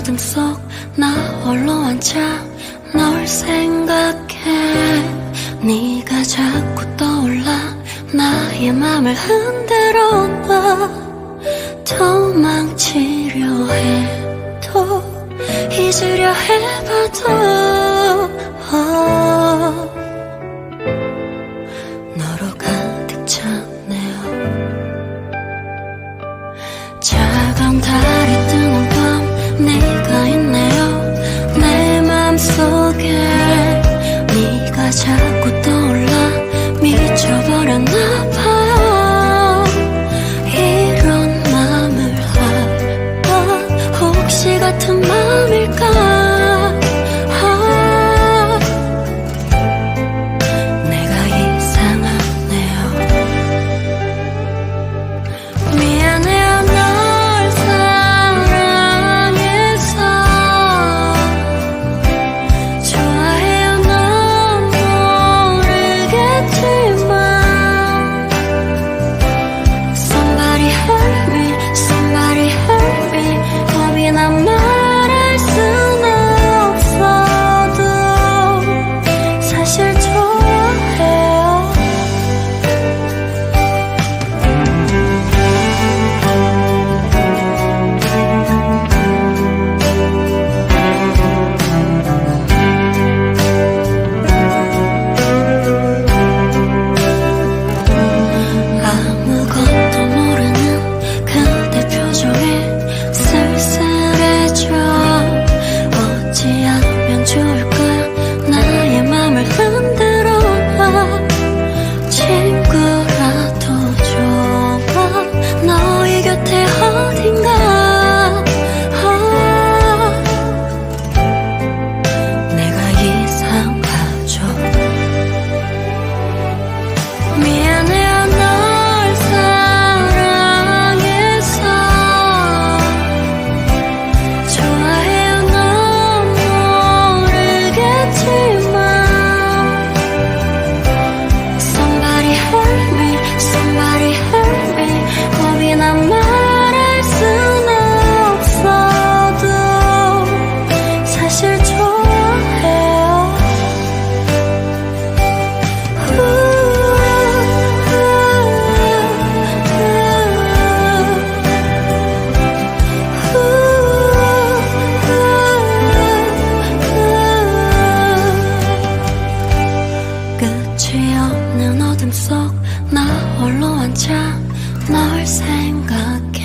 어둠 속 나 홀로 앉아 널 생각해. 네가 자꾸 떠올라 나의 맘을 흔들어 놔 도망치려 해도 잊으려 해봐도 어. 혼자 널 생각해.